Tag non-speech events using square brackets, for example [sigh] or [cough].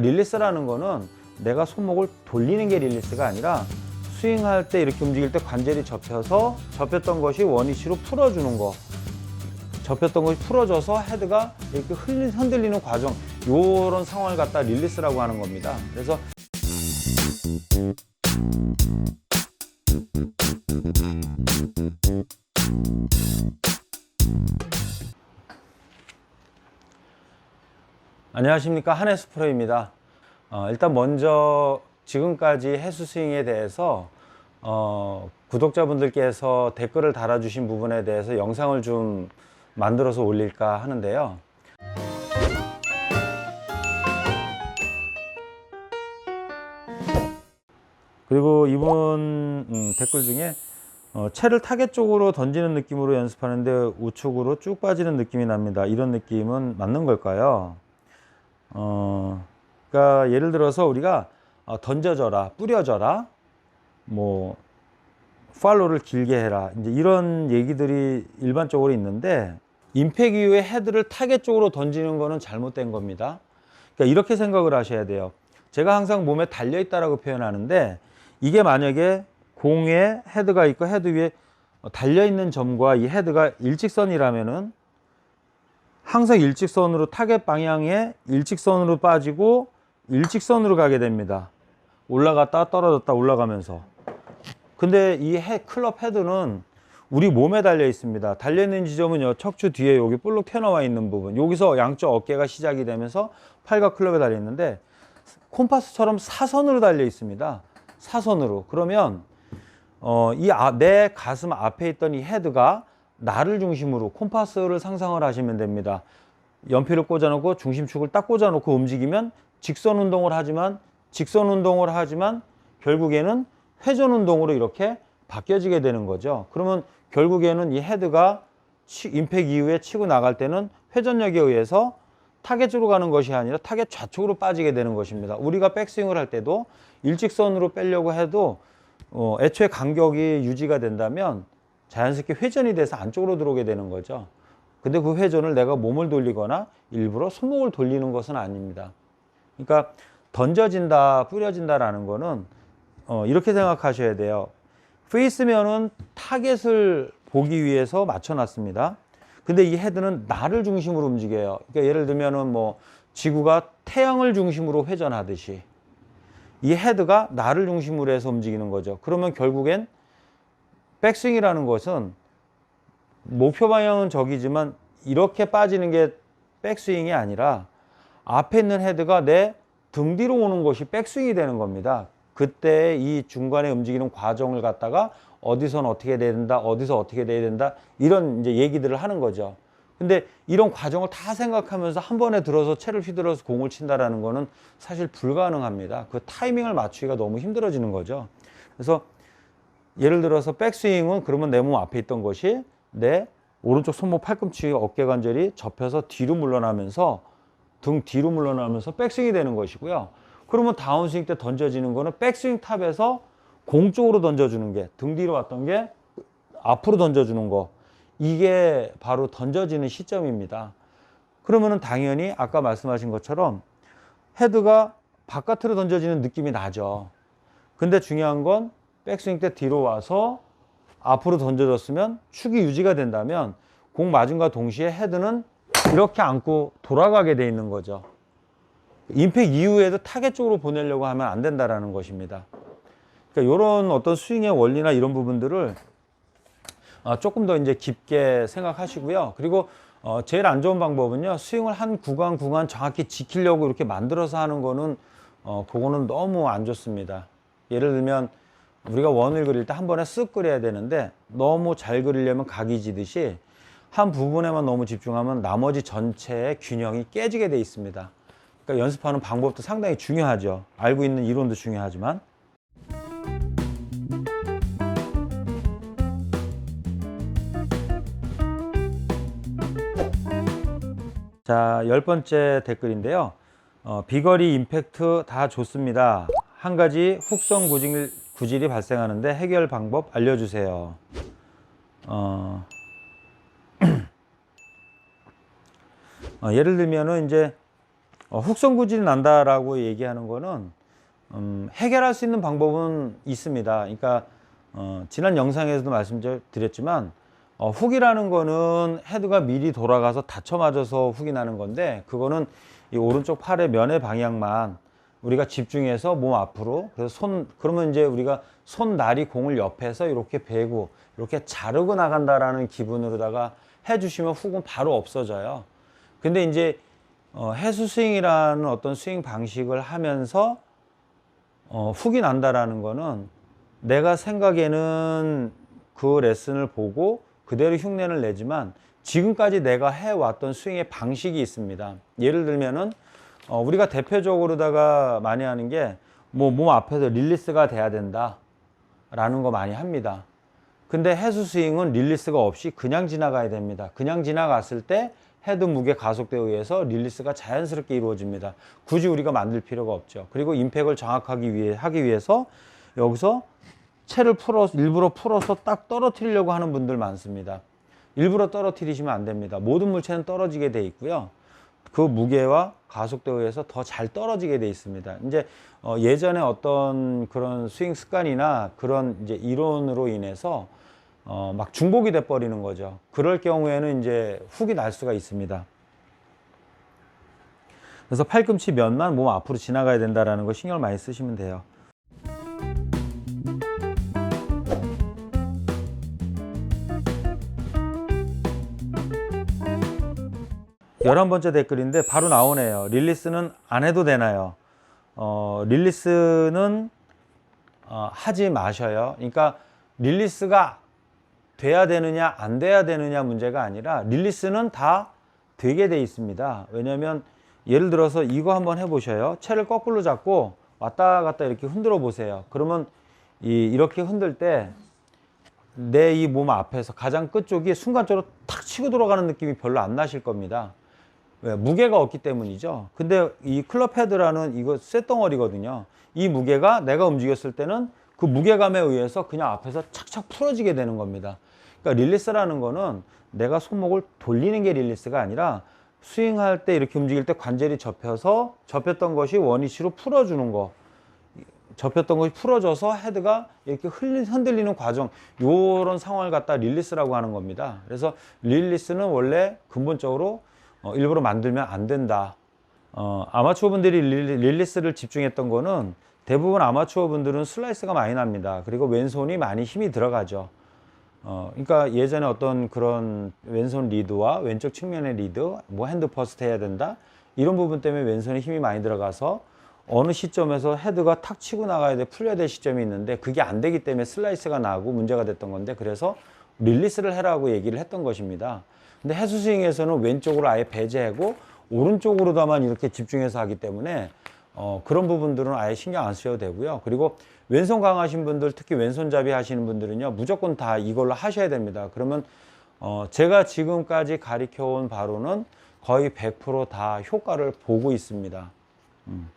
릴리스라는 거는 내가 손목을 돌리는 게 릴리스가 아니라 스윙할 때 이렇게 움직일 때 관절이 접혀서 접혔던 것이 원위치로 풀어주는 거. 접혔던 것이 풀어져서 헤드가 이렇게 흔들리는 과정, 요런 상황을 갖다 릴리스라고 하는 겁니다. 그래서 안녕하십니까 한해수 프로입니다. 어, 일단 먼저 지금까지 해수 스윙에 대해서 어, 구독자분들께서 댓글을 달아주신 부분에 대해서 영상을 좀 만들어서 올릴까 하는데요. 그리고 이분 음, 댓글 중에 어, 채를 타겟 쪽으로 던지는 느낌으로 연습하는데 우측으로 쭉 빠지는 느낌이 납니다. 이런 느낌은 맞는 걸까요? 어, 그러니까 예를 들어서 우리가 어, 던져져라, 뿌려져라, 뭐 팔로를 길게 해라. 이제 이런 얘기들이 일반적으로 있는데 임팩 이후에 헤드를 타겟 쪽으로 던지는 거는 잘못된 겁니다. 그러니까 이렇게 생각을 하셔야 돼요. 제가 항상 몸에 달려 있다라고 표현하는데 이게 만약에 공에 헤드가 있고 헤드 위에 달려 있는 점과 이 헤드가 일직선이라면은 항상 일직선으로 타겟 방향에 일직선으로 빠지고 일직선으로 가게 됩니다. 올라갔다 떨어졌다 올라가면서. 근데 이 헤, 클럽 헤드는 우리 몸에 달려 있습니다. 달려 있는 지점은요, 척추 뒤에 여기 볼록 튀어나와 있는 부분. 여기서 양쪽 어깨가 시작이 되면서 팔과 클럽에 달려 있는데 콤파스처럼 사선으로 달려 있습니다. 사선으로. 그러면 어, 이내 가슴 앞에 있던 이 헤드가 나를 중심으로 콤파스를 상상을 하시면 됩니다. 연필을 꽂아놓고 중심축을 딱 꽂아놓고 움직이면 직선 운동을 하지만 직선 운동을 하지만 결국에는 회전 운동으로 이렇게 바뀌어지게 되는 거죠. 그러면 결국에는 이 헤드가 치- 임팩 이후에 치고 나갈 때는 회전력에 의해서 타겟 쪽으로 가는 것이 아니라 타겟 좌측으로 빠지게 되는 것입니다. 우리가 백스윙을 할 때도 일직선으로 빼려고 해도 어, 애초에 간격이 유지가 된다면 자연스럽게 회전이 돼서 안쪽으로 들어오게 되는 거죠. 근데 그 회전을 내가 몸을 돌리거나 일부러 손목을 돌리는 것은 아닙니다. 그러니까 던져진다, 뿌려진다라는 거는 어, 이렇게 생각하셔야 돼요. 페이스면은 타겟을 보기 위해서 맞춰놨습니다. 근데 이 헤드는 나를 중심으로 움직여요. 그러니까 예를 들면은 뭐 지구가 태양을 중심으로 회전하듯이 이 헤드가 나를 중심으로 해서 움직이는 거죠. 그러면 결국엔 백스윙이라는 것은 목표 방향은 저기지만 이렇게 빠지는 게 백스윙이 아니라 앞에 있는 헤드가 내 등 뒤로 오는 것이 백스윙이 되는 겁니다. 그때 이 중간에 움직이는 과정을 갖다가 어디선 어떻게 돼야 된다, 어디서 어떻게 돼야 된다, 이런 이제 얘기들을 하는 거죠. 근데 이런 과정을 다 생각하면서 한 번에 들어서 채를 휘둘러서 공을 친다라는 거는 사실 불가능합니다. 그 타이밍을 맞추기가 너무 힘들어지는 거죠. 그래서 예를 들어서 백스윙은 그러면 내 몸 앞에 있던 것이 내 오른쪽 손목 팔꿈치 어깨 관절이 접혀서 뒤로 물러나면서 등 뒤로 물러나면서 백스윙이 되는 것이고요. 그러면 다운스윙 때 던져지는 거는 백스윙 탑에서 공 쪽으로 던져주는 게 등 뒤로 왔던 게 앞으로 던져주는 거 이게 바로 던져지는 시점입니다. 그러면은 당연히 아까 말씀하신 것처럼 헤드가 바깥으로 던져지는 느낌이 나죠. 근데 중요한 건 백스윙 때 뒤로 와서 앞으로 던져졌으면 축이 유지가 된다면 공 맞음과 동시에 헤드는 이렇게 안고 돌아가게 돼 있는 거죠. 임팩 이후에도 타겟 쪽으로 보내려고 하면 안 된다라는 것입니다. 그러니까 이런 어떤 스윙의 원리나 이런 부분들을 어, 조금 더 이제 깊게 생각하시고요. 그리고 어, 제일 안 좋은 방법은요. 스윙을 한 구간 구간 정확히 지키려고 이렇게 만들어서 하는 거는 어, 그거는 너무 안 좋습니다. 예를 들면 우리가 원을 그릴 때 한 번에 쓱 그려야 되는데 너무 잘 그리려면 각이 지듯이 한 부분에만 너무 집중하면 나머지 전체의 균형이 깨지게 돼 있습니다. 그러니까 연습하는 방법도 상당히 중요하죠. 알고 있는 이론도 중요하지만 자, 열 번째 댓글인데요. 어, 비거리 임팩트 다 좋습니다. 한 가지 훅성 구질, 구질이 발생하는데 해결 방법 알려주세요. 어, [clears throat] 어, 예를 들면은 이제 어, 훅선 구질이 난다라고 얘기하는 거는 음, 해결할 수 있는 방법은 있습니다. 그러니까 어, 지난 영상에서도 말씀드렸지만 어, 훅이라는 거는 헤드가 미리 돌아가서 다쳐 맞아서 훅이 나는 건데 그거는 이 오른쪽 팔의 면의 방향만 우리가 집중해서 몸 앞으로 그래서 손 그러면 이제 우리가 손 날이 공을 옆에서 이렇게 베고 이렇게 자르고 나간다라는 기분으로다가 해주시면 훅은 바로 없어져요. 근데 이제 어, 해수 스윙이라는 어떤 스윙 방식을 하면서 어, 훅이 난다라는 거는 내가 생각에는 그 레슨을 보고 그대로 흉내를 내지만 지금까지 내가 해왔던 스윙의 방식이 있습니다. 예를 들면은 어, 우리가 대표적으로다가 많이 하는 게 뭐 몸 앞에서 릴리스가 돼야 된다 라는 거 많이 합니다. 근데 해수 스윙은 릴리스가 없이 그냥 지나가야 됩니다. 그냥 지나갔을 때 헤드 무게 가속도에 의해서 릴리스가 자연스럽게 이루어집니다. 굳이 우리가 만들 필요가 없죠. 그리고 임팩을 정확하기 위해 하기 위해서 여기서 채를 풀어 일부러 풀어서 딱 떨어뜨리려고 하는 분들 많습니다. 일부러 떨어뜨리시면 안 됩니다. 모든 물체는 떨어지게 돼 있고요. 그 무게와 가속도에 의해서 더 잘 떨어지게 돼 있습니다. 이제 어 예전에 어떤 그런 스윙 습관이나 그런 이제 이론으로 인해서 어 막 중복이 돼 버리는 거죠. 그럴 경우에는 이제 훅이 날 수가 있습니다. 그래서 팔꿈치 면만 몸 앞으로 지나가야 된다라는 거 신경을 많이 쓰시면 돼요. 열한 번째 댓글인데 바로 나오네요. 릴리스는 안 해도 되나요? 어, 릴리스는 어, 하지 마셔요. 그러니까 릴리스가 돼야 되느냐 안 돼야 되느냐 문제가 아니라 릴리스는 다 되게 돼 있습니다. 왜냐하면 예를 들어서 이거 한번 해보셔요. 채를 거꾸로 잡고 왔다 갔다 이렇게 흔들어 보세요. 그러면 이, 이렇게 흔들 때 내 이 몸 앞에서 가장 끝쪽이 순간적으로 탁 치고 들어가는 느낌이 별로 안 나실 겁니다. 왜? 무게가 없기 때문이죠. 근데 이 클럽 헤드라는 이거 쇳덩어리거든요. 이 무게가 내가 움직였을 때는 그 무게감에 의해서 그냥 앞에서 착착 풀어지게 되는 겁니다. 그러니까 릴리스라는 거는 내가 손목을 돌리는 게 릴리스가 아니라 스윙할 때 이렇게 움직일 때 관절이 접혀서 접혔던 것이 원위치로 풀어주는 거. 접혔던 것이 풀어져서 헤드가 이렇게 흔들리는 과정 요런 상황을 갖다 릴리스라고 하는 겁니다. 그래서 릴리스는 원래 근본적으로 어, 일부러 만들면 안 된다. 어, 아마추어 분들이 릴리, 릴리스를 집중했던 거는 대부분 아마추어 분들은 슬라이스가 많이 납니다. 그리고 왼손이 많이 힘이 들어가죠. 어, 그러니까 예전에 어떤 그런 왼손 리드와 왼쪽 측면의 리드, 뭐 핸드 퍼스트 해야 된다. 이런 부분 때문에 왼손에 힘이 많이 들어가서 어느 시점에서 헤드가 탁 치고 나가야 돼, 풀려야 될 시점이 있는데 그게 안 되기 때문에 슬라이스가 나고 문제가 됐던 건데 그래서 릴리스를 해라고 얘기를 했던 것입니다. 근데 해수 스윙에서는 왼쪽으로 아예 배제하고 오른쪽으로다만 이렇게 집중해서 하기 때문에 어, 그런 부분들은 아예 신경 안 쓰셔도 되고요. 그리고 왼손 강하신 분들, 특히 왼손잡이 하시는 분들은요, 무조건 다 이걸로 하셔야 됩니다. 그러면 어, 제가 지금까지 가르쳐 온 바로는 거의 100%다 효과를 보고 있습니다. 음.